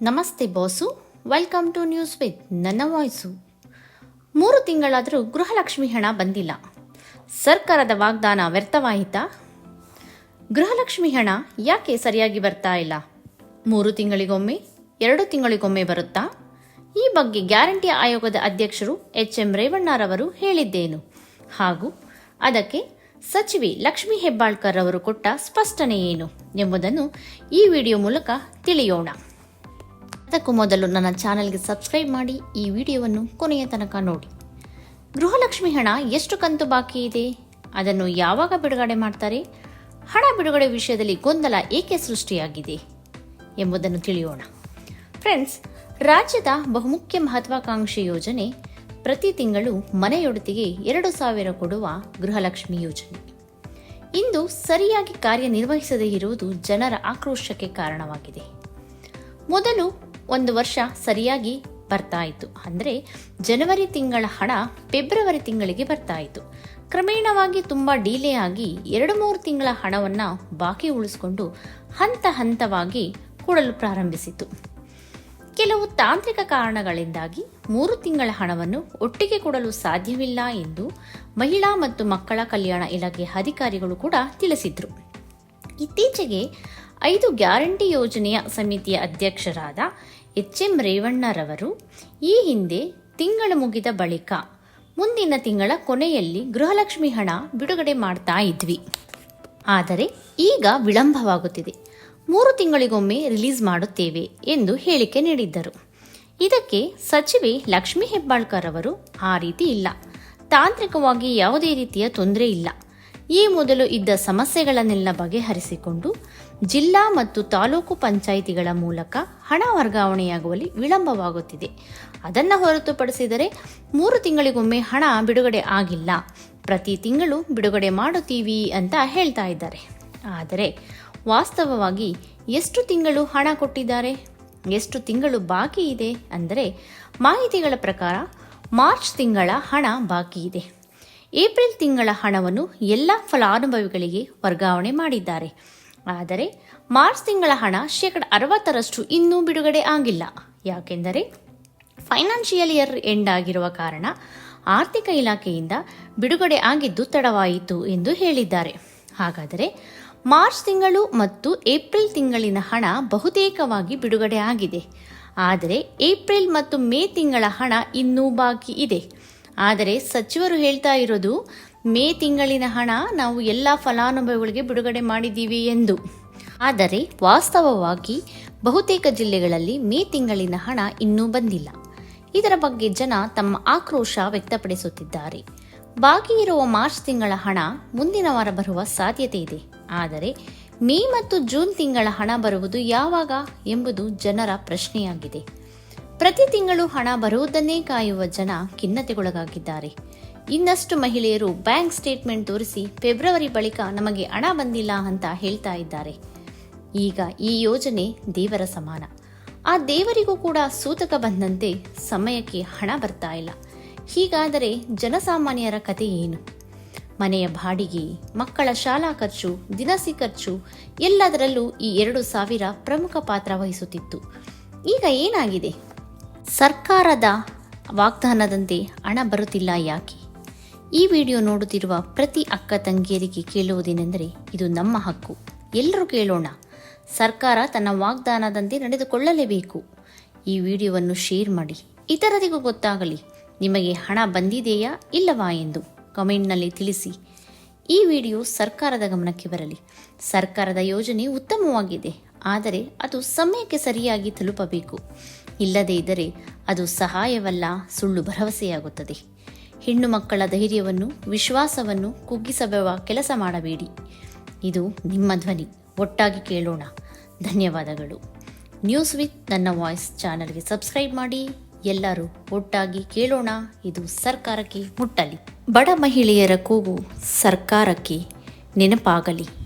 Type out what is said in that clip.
ನಮಸ್ತೆ boss welcome to news with ನನ್ನ voice ಮೂರು ತಿಂಗಳಾದರೂ ಗೃಹಲಕ್ಷ್ಮಿ ಹಣ ಬಂದಿಲ್ಲ. ಸರ್ಕಾರದ ವಾಗ್ದಾನ ವ್ಯರ್ಥವಾಯಿತಾ? ಗೃಹಲಕ್ಷ್ಮಿ ಹಣ ಯಾಕೆ ಸರಿಯಾಗಿ ಬರ್ತಾ ಇಲ್ಲ? ಮೂರು ತಿಂಗಳಿಗೊಮ್ಮೆ, ಎರಡು ತಿಂಗಳಿಗೊಮ್ಮೆ ಬರುತ್ತಾ? ಈ ಬಗ್ಗೆ ಗ್ಯಾರಂಟಿ ಆಯೋಗದ ಅಧ್ಯಕ್ಷರು ಎಚ್ ಎಂ ರೇವಣ್ಣರವರು ಹೇಳಿದ್ದೇನು. ಹಾಗೂ ಅದಕ್ಕೆ ಸಚಿವೆ ಲಕ್ಷ್ಮೀ ಹೆಬ್ಬಾಳ್ಕರ್ ಅವರು ಕೊಟ್ಟ ಸ್ಪಷ್ಟನೆ ಏನು ಎಂಬುದನ್ನು ಈ ವಿಡಿಯೋ ಮೂಲಕ ತಿಳಿಯೋಣ. ಅದಕ್ಕೂ ಮೊದಲು ನನ್ನ ಚಾನೆಲ್ಗೆ ಸಬ್ಸ್ಕ್ರೈಬ್ ಮಾಡಿ, ಈ ವಿಡಿಯೋವನ್ನು ಕೊನೆಯ ತನಕ ನೋಡಿ. ಗೃಹಲಕ್ಷ್ಮಿ ಹಣ ಎಷ್ಟು ಕಂತು ಬಾಕಿ ಇದೆ? ಅದನ್ನು ಯಾವಾಗ ಬಿಡುಗಡೆ ಮಾಡ್ತಾರೆ? ಹಣ ಬಿಡುಗಡೆ ವಿಷಯದಲ್ಲಿ ಗೊಂದಲ ಏಕೆ ಸೃಷ್ಟಿಯಾಗಿದೆ ಎಂಬುದನ್ನು ತಿಳಿಯೋಣ. ಫ್ರೆಂಡ್ಸ್, ರಾಜ್ಯದ ಬಹುಮುಖ್ಯ ಮಹತ್ವಾಕಾಂಕ್ಷಿ ಯೋಜನೆ ಪ್ರತಿ ತಿಂಗಳು ಮನೆಯೊಡತಿಗೆ ಎರಡು ಸಾವಿರ ಕೊಡುವ ಗೃಹಲಕ್ಷ್ಮಿ ಯೋಜನೆ. ಇಂದು ಸರಿಯಾಗಿ ಕಾರ್ಯನಿರ್ವಹಿಸದೇ ಇರುವುದು ಜನರ ಆಕ್ರೋಶಕ್ಕೆ ಕಾರಣವಾಗಿದೆ. ಮೊದಲು ಒಂದು ವರ್ಷ ಸರಿಯಾಗಿ ಬರ್ತಾ ಇತ್ತು. ಅಂದರೆ ಜನವರಿ ತಿಂಗಳ ಹಣ ಫೆಬ್ರವರಿ ತಿಂಗಳಿಗೆ ಬರ್ತಾ ಇತ್ತು. ಕ್ರಮೇಣವಾಗಿ ತುಂಬ ಡಿಲೇ ಆಗಿ ಎರಡು ಮೂರು ತಿಂಗಳ ಹಣವನ್ನು ಬಾಕಿ ಉಳಿಸ್ಕೊಂಡು ಹಂತ ಹಂತವಾಗಿ ಕೊಡಲು ಪ್ರಾರಂಭಿಸಿತು ಕೆಲವು ತಾಂತ್ರಿಕ ಕಾರಣಗಳಿಂದಾಗಿ ಮೂರು ತಿಂಗಳ ಹಣವನ್ನು ಒಟ್ಟಿಗೆ ಕೊಡಲು ಸಾಧ್ಯವಿಲ್ಲ ಎಂದು ಮಹಿಳಾ ಮತ್ತು ಮಕ್ಕಳ ಕಲ್ಯಾಣ ಇಲಾಖೆ ಅಧಿಕಾರಿಗಳು ಕೂಡ ತಿಳಿಸಿದ್ರು. ಇತ್ತೀಚೆಗೆ ಐದು ಗ್ಯಾರಂಟಿ ಯೋಜನೆಯ ಸಮಿತಿಯ ಅಧ್ಯಕ್ಷರಾದ ಎಚ್ ಎಂ ರೇವಣ್ಣರವರು ಈ ಹಿಂದೆ ತಿಂಗಳು ಮುಗಿದ ಬಳಿಕ ಮುಂದಿನ ತಿಂಗಳ ಕೊನೆಯಲ್ಲಿ ಗೃಹಲಕ್ಷ್ಮಿ ಹಣ ಬಿಡುಗಡೆ ಮಾಡ್ತಾ ಇದ್ವಿ. ಆದರೆ ಈಗ ವಿಳಂಬವಾಗುತ್ತಿದೆ. ಮೂರು ತಿಂಗಳಿಗೊಮ್ಮೆ ರಿಲೀಸ್ ಮಾಡುತ್ತೇವೆ ಎಂದು ಹೇಳಿಕೆ ನೀಡಿದ್ದರು. ಇದಕ್ಕೆ ಸಚಿವೆ ಲಕ್ಷ್ಮೀ ಹೆಬ್ಬಾಳ್ಕರ್ ಅವರು ಆ ರೀತಿ ಇಲ್ಲ. ತಾಂತ್ರಿಕವಾಗಿ ಯಾವುದೇ ರೀತಿಯ ತೊಂದರೆ ಇಲ್ಲ. ಈ ಮೊದಲು ಇದ್ದ ಸಮಸ್ಯೆಗಳನ್ನೆಲ್ಲ ಬಗೆಹರಿಸಿಕೊಂಡು ಜಿಲ್ಲಾ ಮತ್ತು ತಾಲೂಕು ಪಂಚಾಯಿತಿಗಳ ಮೂಲಕ ಹಣ ವರ್ಗಾವಣೆಯಾಗುವಲ್ಲಿ ವಿಳಂಬವಾಗುತ್ತಿದೆ. ಅದನ್ನು ಹೊರತುಪಡಿಸಿದರೆ ಮೂರು ತಿಂಗಳಿಗೊಮ್ಮೆ ಹಣ ಬಿಡುಗಡೆ ಆಗಿಲ್ಲ. ಪ್ರತಿ ತಿಂಗಳು ಬಿಡುಗಡೆ ಮಾಡುತ್ತೀವಿ ಅಂತ ಹೇಳ್ತಾ ಇದ್ದಾರೆ. ಆದರೆ ವಾಸ್ತವವಾಗಿ ಎಷ್ಟು ತಿಂಗಳು ಹಣ ಕೊಟ್ಟಿದ್ದಾರೆ? ಎಷ್ಟು ತಿಂಗಳು ಬಾಕಿ ಇದೆ? ಅಂದರೆ ಮಾಹಿತಿಗಳ ಪ್ರಕಾರ ಮಾರ್ಚ್ ತಿಂಗಳ ಹಣ ಬಾಕಿ ಇದೆ. ಏಪ್ರಿಲ್ ತಿಂಗಳ ಹಣವನ್ನು ಎಲ್ಲ ಫಲಾನುಭವಿಗಳಿಗೆ ವರ್ಗಾವಣೆ ಮಾಡಿದ್ದಾರೆ. ಆದರೆ ಮಾರ್ಚ್ ತಿಂಗಳ ಹಣ ಶೇಕಡ ಅರವತ್ತರಷ್ಟು ಇನ್ನೂ ಬಿಡುಗಡೆ ಆಗಿಲ್ಲ. ಯಾಕೆಂದರೆ ಫೈನಾನ್ಷಿಯಲ್ ಇಯರ್ ಎಂಡ್ ಆಗಿರುವ ಕಾರಣ ಆರ್ಥಿಕ ಇಲಾಖೆಯಿಂದ ಬಿಡುಗಡೆ ಆಗಿದ್ದು ತಡವಾಯಿತು ಎಂದು ಹೇಳಿದ್ದಾರೆ. ಹಾಗಾದರೆ ಮಾರ್ಚ್ ತಿಂಗಳು ಮತ್ತು ಏಪ್ರಿಲ್ ತಿಂಗಳಿನ ಹಣ ಬಹುತೇಕವಾಗಿ ಬಿಡುಗಡೆ ಆಗಿದೆ. ಆದರೆ ಏಪ್ರಿಲ್ ಮತ್ತು ಮೇ ತಿಂಗಳ ಹಣ ಇನ್ನೂ ಬಾಕಿ ಇದೆ. ಆದರೆ ಸಚಿವರು ಹೇಳ್ತಾ ಇರೋದು, ಮೇ ತಿಂಗಳಿನ ಹಣ ನಾವು ಎಲ್ಲ ಫಲಾನುಭವಿಗಳಿಗೆ ಬಿಡುಗಡೆ ಮಾಡಿದ್ದೀವಿ ಎಂದು. ಆದರೆ ವಾಸ್ತವವಾಗಿ ಬಹುತೇಕ ಜಿಲ್ಲೆಗಳಲ್ಲಿ ಮೇ ತಿಂಗಳಿನ ಹಣ ಇನ್ನೂ ಬಂದಿಲ್ಲ. ಇದರ ಬಗ್ಗೆ ಜನ ತಮ್ಮ ಆಕ್ರೋಶ ವ್ಯಕ್ತಪಡಿಸುತ್ತಿದ್ದಾರೆ. ಬಾಕಿ ಇರುವ ಮಾರ್ಚ್ ತಿಂಗಳ ಹಣ ಮುಂದಿನ ವಾರ ಬರುವ ಸಾಧ್ಯತೆ ಇದೆ. ಆದರೆ ಮೇ ಮತ್ತು ಜೂನ್ ತಿಂಗಳ ಹಣ ಬರುವುದು ಯಾವಾಗ ಎಂಬುದು ಜನರ ಪ್ರಶ್ನೆಯಾಗಿದೆ. ಪ್ರತಿ ತಿಂಗಳು ಹಣ ಬರುವುದನ್ನೇ ಕಾಯುವ ಜನ ಖಿನ್ನತೆಗೊಳಗಾಗಿದ್ದಾರೆ. ಇನ್ನಷ್ಟು ಮಹಿಳೆಯರು ಬ್ಯಾಂಕ್ ಸ್ಟೇಟ್ಮೆಂಟ್ ತೋರಿಸಿ ಫೆಬ್ರವರಿ ಬಳಿಕ ನಮಗೆ ಹಣ ಬಂದಿಲ್ಲ ಅಂತ ಹೇಳ್ತಾ ಇದ್ದಾರೆ. ಈಗ ಈ ಯೋಜನೆ ದೇವರ ಸಮಾನ. ಆ ದೇವರಿಗೂ ಕೂಡ ಸೂತಕ ಬಂದಂತೆ ಸಮಯಕ್ಕೆ ಹಣ ಬರ್ತಾ ಇಲ್ಲ. ಹೀಗಾದರೆ ಜನಸಾಮಾನ್ಯರ ಕತೆ ಏನು? ಮನೆಯ ಬಾಡಿಗೆ, ಮಕ್ಕಳ ಶಾಲಾ ಖರ್ಚು, ದಿನಸಿ ಖರ್ಚು, ಎಲ್ಲದರಲ್ಲೂ ಈ ಎರಡು ಸಾವಿರ ಪ್ರಮುಖ ಪಾತ್ರ ವಹಿಸುತ್ತಿತ್ತು. ಈಗ ಏನಾಗಿದೆ? ಸರ್ಕಾರದ ವಾಗ್ದಾನದಂತೆ ಹಣ ಬರುತ್ತಿಲ್ಲ ಯಾಕೆ? ಈ ವಿಡಿಯೋ ನೋಡುತ್ತಿರುವ ಪ್ರತಿ ಅಕ್ಕ ತಂಗಿಯರಿಗೆ ಕೇಳುವುದೇನೆಂದರೆ ಇದು ನಮ್ಮ ಹಕ್ಕು. ಎಲ್ಲರೂ ಕೇಳೋಣ. ಸರ್ಕಾರ ತನ್ನ ವಾಗ್ದಾನದಂತೆ ನಡೆದುಕೊಳ್ಳಲೇಬೇಕು. ಈ ವಿಡಿಯೋವನ್ನು ಶೇರ್ ಮಾಡಿ. ಇತರರಿಗೂ ಗೊತ್ತಾಗಲಿ, ನಿಮಗೆ ಹಣ ಬಂದಿದೆಯಾ ಇಲ್ಲವಾ ಎಂದು ಕಮೆಂಟ್ನಲ್ಲಿ ತಿಳಿಸಿ. ಈ ವಿಡಿಯೋ ಸರ್ಕಾರದ ಗಮನಕ್ಕೆ ಬರಲಿ. ಸರ್ಕಾರದ ಯೋಜನೆ ಉತ್ತಮವಾಗಿದೆ. ಆದರೆ ಅದು ಸಮಯಕ್ಕೆ ಸರಿಯಾಗಿ ತಲುಪಬೇಕು. ಇಲ್ಲದೇ ಇದ್ದರೆ ಅದು ಸಹಾಯವಲ್ಲ, ಸುಳ್ಳು ಭರವಸೆಯಾಗುತ್ತದೆ. ಹೆಣ್ಣು ಮಕ್ಕಳ ಧೈರ್ಯವನ್ನು, ವಿಶ್ವಾಸವನ್ನು ಕುಗ್ಗಿಸಬವ ಕೆಲಸ ಮಾಡಬೇಡಿ. ಇದು ನಿಮ್ಮ ಧ್ವನಿ. ಒಟ್ಟಾಗಿ ಕೇಳೋಣ. ಧನ್ಯವಾದಗಳು. ನ್ಯೂಸ್ ವಿತ್ ನನ್ನ ವಾಯ್ಸ್ ಚಾನಲ್ಗೆ ಸಬ್ಸ್ಕ್ರೈಬ್ ಮಾಡಿ. ಎಲ್ಲರೂ ಒಟ್ಟಾಗಿ ಕೇಳೋಣ. ಇದು ಸರ್ಕಾರಕ್ಕೆ ಮುಟ್ಟಲಿ. ಬಡ ಮಹಿಳೆಯರ ಕೂಗು ಸರ್ಕಾರಕ್ಕೆ ನೆನಪಾಗಲಿ.